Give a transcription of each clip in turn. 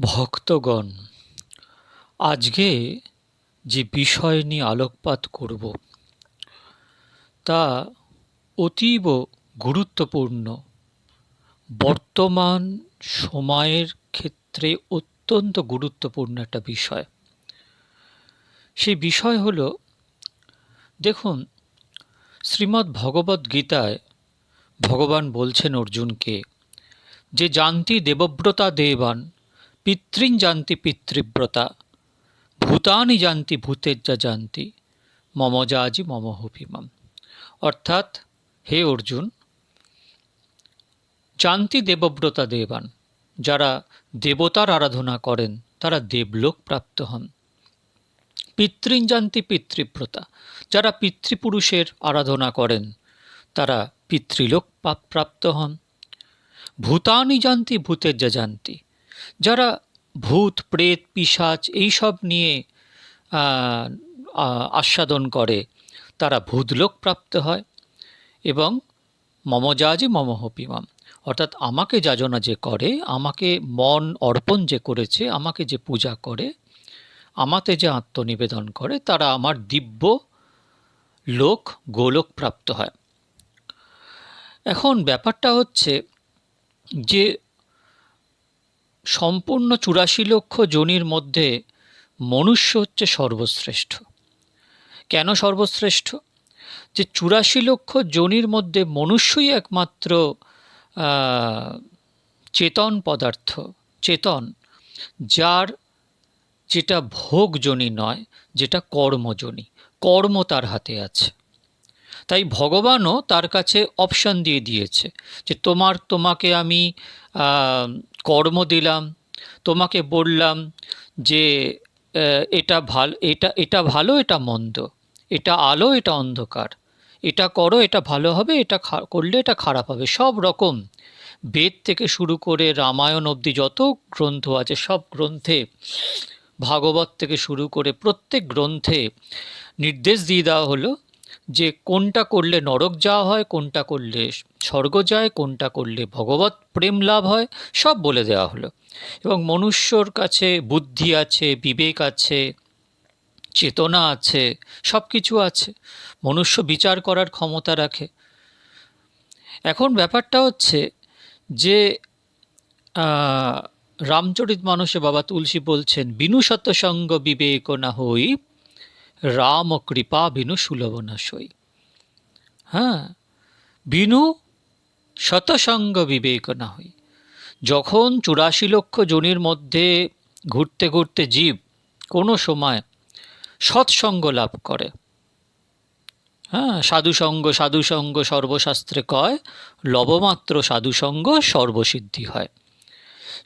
ভক্তগণ, আজকে যে বিষয় নিয়ে আলোকপাত করব, তা অতীব গুরুত্বপূর্ণ। বর্তমান সময়ের ক্ষেত্রে অত্যন্ত গুরুত্বপূর্ণ একটা বিষয়। সেই বিষয় হল, দেখুন, শ্রীমদ্ ভগবদ্ গীতায় ভগবান বলছেন অর্জুনকে যে, জানতি দেবব্রতা দেবান পিতৃন জানতি পিতৃব্রতা, ভূতানি জানতি ভূতেজ্জা জানতি, মম যাজি মম হভিমাম। অর্থাৎ, হে অর্জুন, জানতি দেবব্রতা দেবান। যারা দেবতার আরাধনা করেন, তারা দেবলোক প্রাপ্ত হন। পিতৃন জানতি পিতৃব্রতা, যারা পিতৃপুরুষের আরাধনা করেন, তারা পিতৃলোক প্রাপ্ত হন। ভূতানি জানতি ভূতেজ্জা জানতি যারা ভূত, প্রেত, পিশাচ এইসব নিয়ে আস্বাদন করে, তারা ভূতলোক প্রাপ্ত হয় এবং মমজাজি মমহপিমাম অর্থাৎ আমাকে যাজনা যে করে, আমাকে মন অর্পণ যে করেছে, আমাকে যে পূজা করে, আমাতে যে আত্মনিবেদন করে, তারা আমার দিব্য লোক, গোলোক প্রাপ্ত হয়। এখন ব্যাপারটা হচ্ছে যে সম্পূর্ণ চুরাশি লক্ষ জনির মধ্যে মনুষ্য হচ্ছে সর্বশ্রেষ্ঠ। কেন সর্বশ্রেষ্ঠ? যে চুরাশি লক্ষ জনির মধ্যে মনুষ্যই একমাত্র চেতন পদার্থ, চেতন, যার যেটা ভোগজনী নয়, যেটা কর্মজনী, কর্ম তার হাতে আছে। তাই ভগবানও তার কাছে অপশান দিয়ে দিয়েছে যে তোমার তোমাকে আমি কর্ম দিলাম, তোমাকে বললাম যে এটা ভালো, এটা এটা ভালো, এটা মন্দ। এটা আলো, এটা অন্ধকার। এটা করো, এটা ভালো হবে, এটা করলে এটা খারাপ হবে। সব রকম বেদ থেকে শুরু করে রামায়ণ অবধি যত গ্রন্থ আছে, সব গ্রন্থে, ভাগবত থেকে শুরু করে প্রত্যেক গ্রন্থে নির্দেশ দিয়ে দেওয়া হলো যে কোনটা করলে নরক যাওয়া হয়, কোনটা করলে স্বর্গ যায়, কোনটা করলে ভগবত প্রেম লাভ হয়, সব বলে দেওয়া হলো। এবং মনুষ্যর কাছে বুদ্ধি আছে, বিবেক আছে, চেতনা আছে, সব কিছু আছে। মনুষ্য বিচার করার ক্ষমতা রাখে। এখন ব্যাপারটা হচ্ছে যে রামচরিত মানুষে বাবা তুলসী বলছেন বিনু সত্যসঙ্গ বিবেক না হই রাম কৃপা বিনু সুলভ না সই হ্যাঁ বিনু শতসঙ্গ বিবেক না হই যখন চুরাশি লক্ষ জনির মধ্যে ঘুরতে ঘুরতে জীব কোনো সময় সৎসঙ্গ লাভ করে। হ্যাঁ সাধুসঙ্গ সাধুসঙ্গ সর্বশাস্ত্রে কয়, লবমাত্র সাধুসঙ্গ সর্বসিদ্ধি হয়।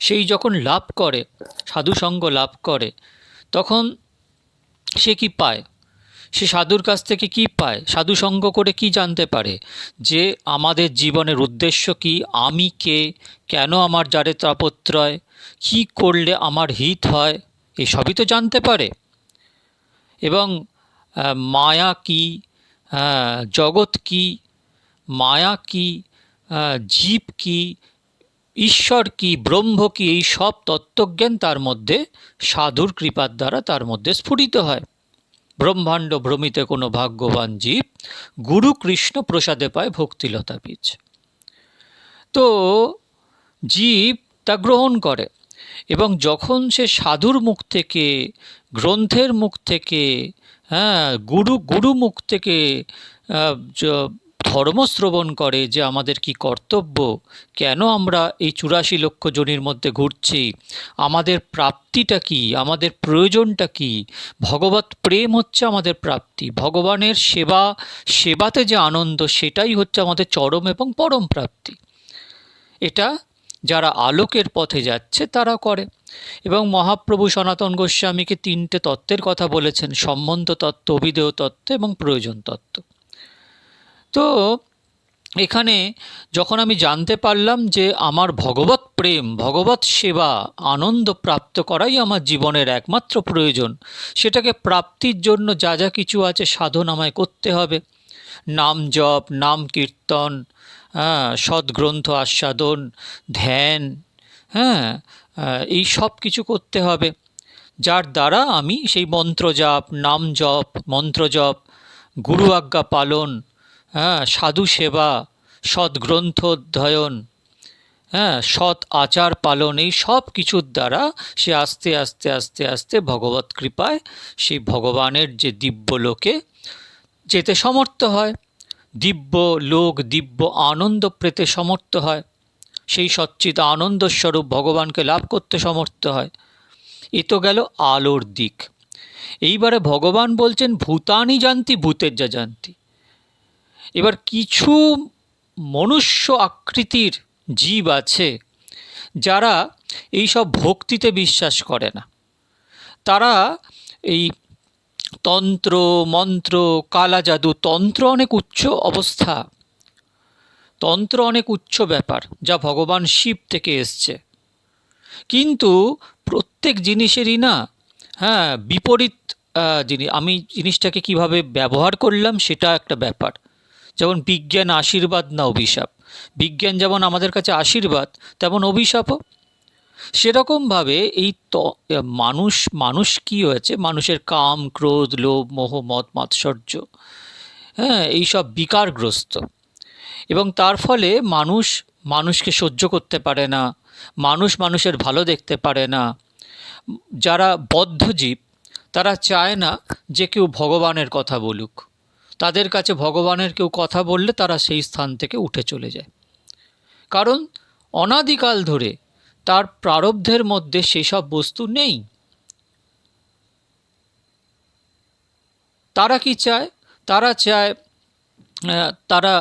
সেই যখন লাভ করে, সাধুসঙ্গ লাভ করে, তখন সে কি পায়? সে সাধুর কাছ থেকে কি পায়? সাধু সঙ্গ করে কি জানতে পারে? যে আমাদের জীবনের উদ্দেশ্য কি? আমি কে? কেন আমার যারে তাপত্রয়? কি করলে আমার হিত হয়? এসবই তো জানতে পারে। এবং মায়া কি? জগৎ কি? মায়া কি? জীব কি? ঈশ্বর কি ব্রহ্ম কি এই সব তত্ত্বজ্ঞান তার মধ্যে, সাধুর কৃপার দ্বারা তার মধ্যে স্ফুটিত হয়। ব্রহ্মাণ্ড ভ্রমিতে কোনো ভাগ্যবান জীব গুরু কৃষ্ণ প্রসাদে পায় ভক্তিলতা বীজ। তো জীব তা গ্রহণ করে এবং যখন সে সাধুর মুখ থেকে, গ্রন্থের মুখ থেকে হ্যাঁ গুরু গুরু মুখ থেকে ধর্ম শ্রবণ করে যে আমাদের কি কর্তব্য? কেন আমরা এই চুরাশি লক্ষ জনের মধ্যে ঘুরছি? আমাদের প্রাপ্তিটা কি? আমাদের প্রয়োজনটা কি? ভগবত প্রেম হচ্ছে আমাদের প্রাপ্তি। ভগবানের সেবা, সেবাতে যে আনন্দ, সেটাই হচ্ছে আমাদের চরম এবং পরম প্রাপ্তি। এটা যারা আলোকের পথে যাচ্ছে, তারা করে। এবং মহাপ্রভু সনাতন গোস্বামীকে তিনটে তত্ত্বের কথা বলেছেন। সম্বন্ধ তত্ত্ব অভিদেয় তত্ত্ব এবং প্রয়োজন তত্ত্ব। তো এখানে যখন আমি জানতে পারলাম যে আমার ভগবত প্রেম, ভগবত সেবা আনন্দ প্রাপ্ত করাই আমার জীবনের একমাত্র প্রয়োজন, সেটাকে প্রাপ্তির জন্য যা যা কিছু আছে সাধন আমায় করতে হবে। নাম জপ, নাম কীর্তন হ্যাঁ সদ্গ্রন্থ আস্বাদন, ধ্যান হ্যাঁ এই সব কিছু করতে হবে। যার দ্বারা আমি সেই মন্ত্র জপ, নাম জপ, মন্ত্র জপ, গুরু আজ্ঞা পালন হ্যাঁ সাধু সেবা, সৎ গ্রন্থ অধ্যয়ন হ্যাঁ সৎ আচার পালন, এই সব কিছুর দ্বারা সে আস্তে আস্তে আস্তে আস্তে ভগবত কৃপায় সেই ভগবানের যে দিব্য লোকে যেতে সমর্থ হয়। দিব্য লোক, দিব্য আনন্দ পেতে সমর্থ হয়। সেই সচ্চিত আনন্দস্বরূপ ভগবানকে লাভ করতে সমর্থ হয়। এ তো গেল আলোর দিক। এইবারে ভগবান বলছেন, ভূতানি জানতি, ভূতের যা জানতি। এবার কিছু মনুষ্য আকৃতির জীব আছে যারা এই সব ভক্তিতে বিশ্বাস করে না। তারা এই তন্ত্র, মন্ত্র কালা জাদু তন্ত্র অনেক উচ্চ অবস্থা। তন্ত্র অনেক উচ্চ ব্যাপার যা ভগবান শিব থেকে এসছে। কিন্তু প্রত্যেক জিনিসেরই না হ্যাঁ বিপরীত জিনিস আমি জিনিসটাকে কীভাবে ব্যবহার করলাম সেটা একটা ব্যাপার। যেমন বিজ্ঞান আশীর্বাদ না অভিশাপ। বিজ্ঞান যেমন আমাদের কাছে আশীর্বাদ, তেমন অভিশাপও। সেরকমভাবে এই ত, মানুষ মানুষ কি হয়েছে? মানুষের কাম, ক্রোধ, লোভ, মোহ মত মাৎসর্য হ্যাঁ এইসব বিকারগ্রস্ত। এবং তার ফলে মানুষ, মানুষকে সহ্য করতে পারে না, মানুষ মানুষের ভালো দেখতে পারে না। যারা বদ্ধজীব তারা চায় না যে কেউ ভগবানের কথা বলুক। তাদের কাছে ভগবানের কেউ কথা বললে তারা সেই স্থান থেকে উঠে চলে যায়। কারণ অনাদিকাল ধরে তার প্রারব্ধের মধ্যে সেসব বস্তু নেই। তারা কি চায়? তারা চায় তারা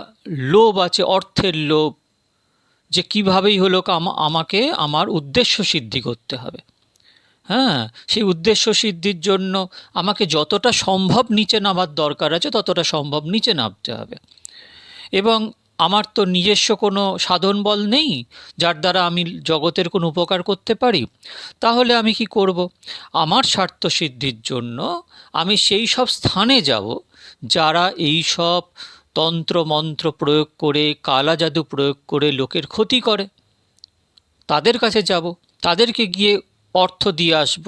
লোভ আছে, অর্থের লোভ, যে কীভাবেই হলো আমাকে, আমার উদ্দেশ্য সিদ্ধি করতে হবে। হ্যাঁ সেই উদ্দেশ্য সিদ্ধির জন্য আমাকে যতটা সম্ভব নিচে নামার দরকার আছে, ততটা সম্ভব নিচে নামতে হবে। এবং আমার তো নিজস্ব কোনো সাধন বল নেই, যার দ্বারা আমি জগতের কোনো উপকার করতে পারি। তাহলে আমি কি করব? আমার স্বার্থ সিদ্ধির জন্য আমি সেই সব স্থানে যাব, যারা এই সব তন্ত্র মন্ত্র প্রয়োগ করে, কালা জাদু প্রয়োগ করে লোকের ক্ষতি করে। তাদের কাছে যাব, তাদেরকে গিয়ে অর্থ দিয়ে আসব।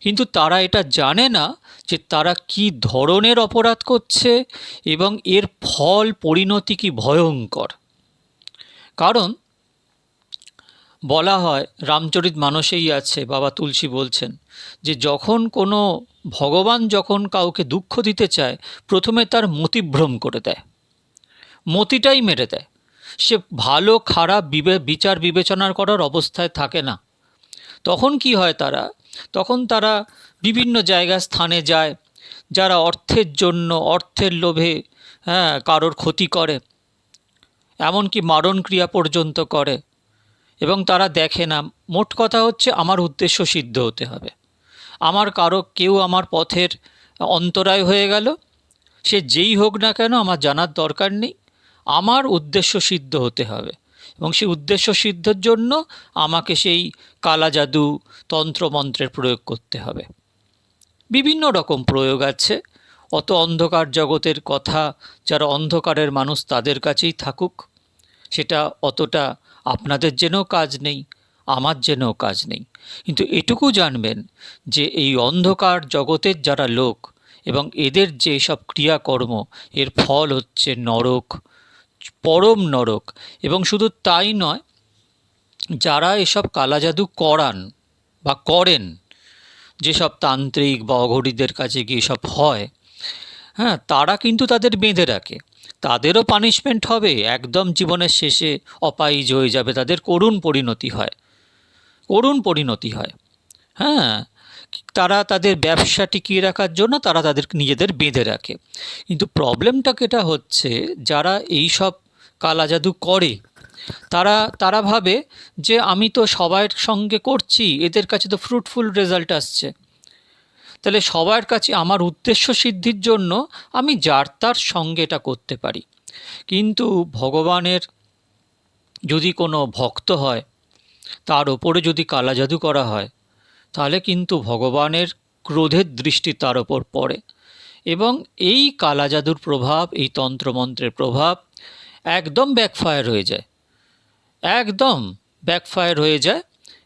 কিন্তু তারা এটা জানে না যে তারা কি ধরনের অপরাধ করছে এবং এর ফল পরিণতি কি ভয়ঙ্কর। কারণ বলা হয়, রামচরিত মানসেই আছে, বাবা তুলসী বলছেন, যে যখন কোনো ভগবান যখন কাউকে দুঃখ দিতে চায়, প্রথমে তার মতিভ্রম করে দেয়। মতিটাই মেরে দেয়। সে ভালো, খারাপ বিবে বিচার বিবেচনার করার অবস্থায় থাকে না। তখন কি হয় তারা? তখন তারা বিভিন্ন জায়গা, স্থানে যায়, যারা অর্থের জন্য, অর্থের লোভে হ্যাঁ কারোর ক্ষতি করে, এমনকি মারণ ক্রিয়া পর্যন্ত করে, এবং তারা দেখে না। মোট কথা হচ্ছে, আমার উদ্দেশ্য সিদ্ধ হতে হবে। আমার কারও, কেউ আমার পথের অন্তরায় হয়ে গেল। সে যেই হোক না কেন, আমার জানার দরকার নেই। আমার উদ্দেশ্য সিদ্ধ হতে হবে। এবং সেই উদ্দেশ্য সিদ্ধের জন্য আমাকে সেই কালা জাদু তন্ত্রমন্ত্রের প্রয়োগ করতে হবে। বিভিন্ন রকম প্রয়োগ আছে। অত অন্ধকার জগতের কথা যারা অন্ধকারের মানুষ তাদের কাছেই থাকুক, সেটা অতটা আপনাদের জেনেও কাজ নেই, আমার জেনেও কাজ নেই। কিন্তু এটুকু জানবেন যে এই অন্ধকার জগতের যারা লোক এবং এদের যে সব ক্রিয়াকর্ম, এর ফল হচ্ছে নরক পরম নরক। এবং শুধু তাই নয়, যারা এসব কালাজাদু করান বা করেন, যেসব তান্ত্রিক বা অঘরীদের কাছে গিয়ে সব হয় হ্যাঁ তারা কিন্তু তাদের বেঁধে রাখে। তাদেরও পানিশমেন্ট হবে, একদম জীবনের শেষে অপাইজ হয়ে যাবে, তাদের করুণ পরিণতি হয়। করুণ পরিণতি হয়। হ্যাঁ তারা তাদের ব্যবসা টিকিয়ে রাখার জন্য তারা তাদের নিজেদের বেঁধে রাখে। কিন্তু প্রবলেমটা কেটা হচ্ছে, যারা এই সব কালা জাদু করে, তারা তারা ভাবে যে আমি তো সবার সঙ্গে করছি, এদের কাছে তো ফ্রুটফুল রেজাল্ট আসছে। তাহলে সবার কাছে আমার উদ্দেশ্য সিদ্ধির জন্য আমি যার তার সঙ্গে এটা করতে পারি। কিন্তু ভগবানের যদি কোনো ভক্ত হয়, তার ওপরে যদি কালা জাদু করা হয় তাহলে কিন্তু ভগবানের ক্রোধের দৃষ্টি তার ওপর পড়ে। এবং এই কালা জাদুর প্রভাব, এই তন্ত্রমন্ত্রের প্রভাব একদম ব্যাকফায়ার হয়ে যায়। একদম ব্যাকফায়ার হয়ে যায়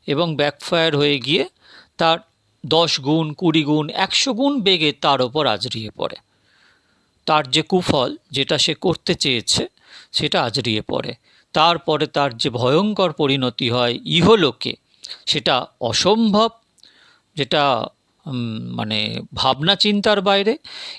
এবং ব্যাকফায়ার হয়ে গিয়ে তার দশ গুণ, কুড়ি গুণ, একশো গুণ বেগে তার ওপর আজরিয়ে পড়ে। তার যে কুফল যেটা সে করতে চেয়েছে, সেটা আজরিয়ে পড়ে। তারপরে তার যে ভয়ঙ্কর পরিণতি হয় ইহলোকে, সেটা অসম্ভব যেটা মানে ভাবনা চিন্তার বাইরে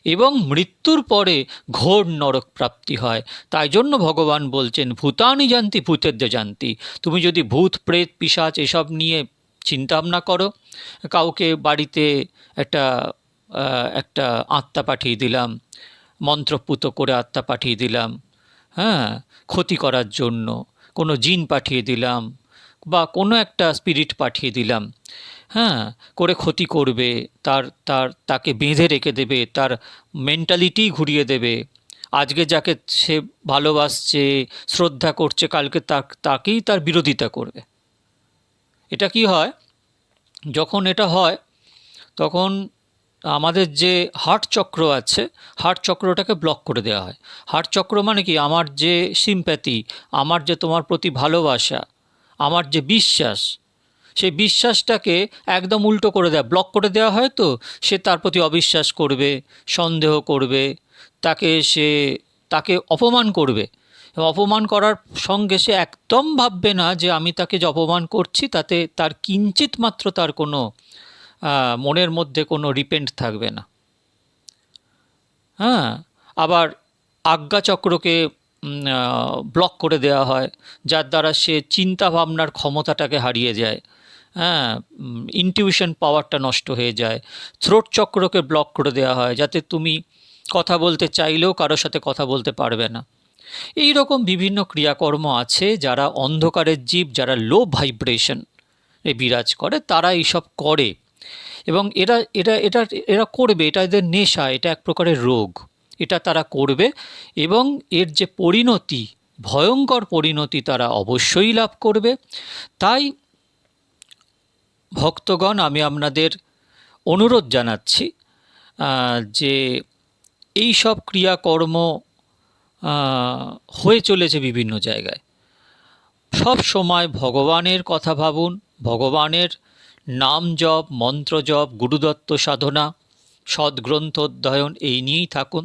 এবং মৃত্যুর পরে ঘোর নরক প্রাপ্তি হয়। তাই জন্য ভগবান বলছেন, ভূতানি জানতি, ভূতের জানতি। তুমি যদি ভূত, প্রেত, পিশাচ এসব নিয়ে চিন্তা ভাবনা করো, কাউকে বাড়িতে একটা একটা আত্মা পাঠিয়ে দিলাম, মন্ত্রপুত করে আত্মা পাঠিয়ে দিলাম হ্যাঁ ক্ষতি করার জন্য, কোনো জিন পাঠিয়ে দিলাম বা কোনো একটা স্পিরিট পাঠিয়ে দিলাম হ্যাঁ করে ক্ষতি করবে, তার তার, তাকে বেঁধে রেখে দেবে, তার মেন্টালিটি ঘুরিয়ে দেবে। আজকে যাকে সে ভালোবাসছে, শ্রদ্ধা করছে, কালকে তাকেই তার বিরোধিতা করবে। এটা কি হয়? যখন এটা হয়, তখন আমাদের যে হার্ট চক্র আছে, হার্ট চক্রটাকে ব্লক করে দেওয়া হয়। হার্ট চক্র মানে কি? আমার যে সিম্প্যাথি আমার যে তোমার প্রতি ভালোবাসা, আমার যে বিশ্বাস সেই বিশ্বাসটাকে একদম উল্টো করে দেয়। ব্লক করে দেওয়া হয় তো, সে তার প্রতি অবিশ্বাস করবে, সন্দেহ করবে, তাকে সে, তাকে অপমান করবে। অপমান করার সঙ্গে সে একদম ভাববে না যে আমি তাকে যে অপমান করছি, তাতে তার কিঞ্চিত মাত্র তার কোনো মনের মধ্যে কোনো রিপেন্ট থাকবে না। হ্যাঁ আবার আজ্ঞাচক্রকে ব্লক করে দেওয়া হয়, যার দ্বারা সে চিন্তা ভাবনার ক্ষমতাটাকে হারিয়ে যায়। হ্যাঁ ইনটিউশন পাওয়ারটা নষ্ট হয়ে যায়। থ্রোট চক্রকে ব্লক করে দেওয়া হয় যাতে তুমি কথা বলতে চাইলেও কারোর সাথে কথা বলতে পারবে না। এই রকম বিভিন্ন ক্রিয়াকর্ম আছে যারা অন্ধকারের জীব, যারা লো ভাইব্রেশন এ বিরাজ করে, তারা এইসব করে। এবং এরা এটা এটা এরা করবে, এটা এদের নেশা, এটা এক প্রকারের রোগ। এটা তারা করবে এবং এর যে পরিণতি, ভয়ঙ্কর পরিণতি তারা অবশ্যই লাভ করবে। তাই ভক্তগণ, আমি আপনাদের অনুরোধ জানাচ্ছি যে এই সব ক্রিয়াকর্ম হয়ে চলেছে বিভিন্ন জায়গায়। সব সময় ভগবানের কথা ভাবুন, ভগবানের নাম জপ, মন্ত্র জপ, গুরুদত্ত সাধনা সদ্গ্রন্থ অধ্যয়ন এই নিয়েই থাকুন।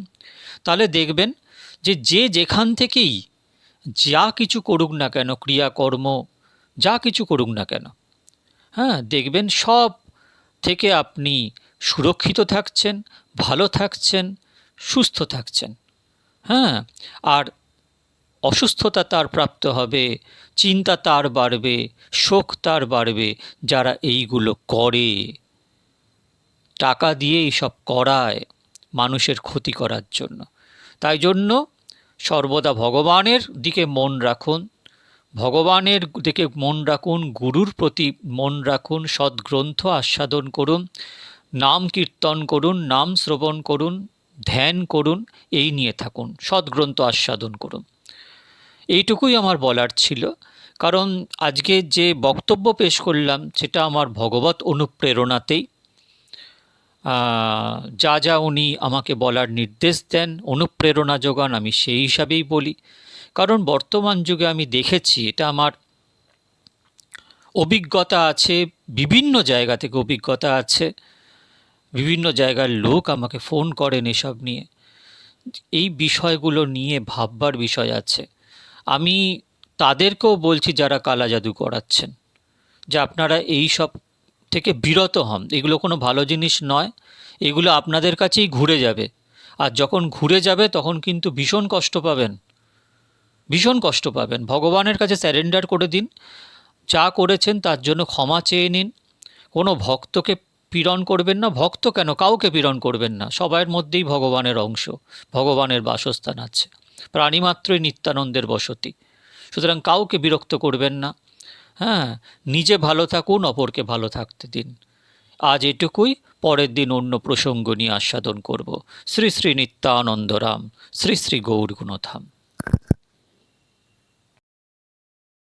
তাহলে দেখবেন যে যে যেখান থেকেই যা কিছু করুক না কেন, ক্রিয়াকর্ম, যা কিছু করুক না কেন হ্যাঁ দেখবেন সব থেকে আপনি সুরক্ষিত থাকছেন, ভালো থাকছেন, সুস্থ থাকছেন। হ্যাঁ আর অসুস্থতা তার প্রাপ্ত হবে, চিন্তা তার বাড়বে, শোক তার বাড়বে, যারা এইগুলো করে। টাকা দিয়ে এইসব করায় মানুষের ক্ষতি করার জন্য। তাই জন্য সর্বদা ভগবানের দিকে মন রাখুন। ভগবানের দিকে মন রাখুন, গুরুর প্রতি মন রাখুন সদ্গ্রন্থ আস্বাদন করুন, নাম কীর্তন করুন, নাম শ্রবণ করুন, ধ্যান করুন, এই নিয়ে থাকুন সদ্গ্রন্থ আস্বাদন করুন। এইটুকুই আমার বলার ছিল। কারণ আজকে যে বক্তব্য পেশ করলাম, সেটা আমার ভগবত অনুপ্রেরণাতেই। যা যা উনি আমাকে বলার নির্দেশ দেন, অনুপ্রেরণা যোগান আমি সেই হিসাবেই বলি। কারণ বর্তমান যুগে আমি দেখেছি, এটা আমার অভিজ্ঞতা আছে, বিভিন্ন জায়গা থেকে অভিজ্ঞতা আছে, বিভিন্ন জায়গার লোক আমাকে ফোন করেন এসব নিয়ে। এই বিষয়গুলো নিয়ে ভাববার বিষয় আছে। আমি তাদেরকেও বলছি যারা কালা জাদু করাচ্ছেন, যে আপনারা এই সব থেকে বিরত হন। এগুলো কোনো ভালো জিনিস নয়, এগুলো আপনাদের কাছেই ঘুরে যাবে। আর যখন ঘুরে যাবে, তখন কিন্তু ভীষণ কষ্ট পাবেন। ভীষণ কষ্ট পাবেন। ভগবানের কাছে স্যারেন্ডার করে দিন। যা করেছেন তার জন্য ক্ষমা চেয়ে নিন। কোনো ভক্তকে পীড়ন করবেন না। ভক্ত কেন? কাউকে পীড়ন করবেন না। সবার মধ্যেই ভগবানের অংশ। ভগবানের বাসস্থান আছে। প্রাণীমাত্রই নিত্যানন্দের বসতি। সুতরাং কাউকে বিরক্ত করবেন না। হ্যাঁ নিজে ভালো থাকুন, অপরকে ভালো থাকতে দিন। আজ এটুকুই। পরের দিন অন্য প্রসঙ্গ নিয়ে আস্বাদন করব। শ্রী শ্রী নিত্যানন্দরাম, শ্রী শ্রী গৌর গুণধাম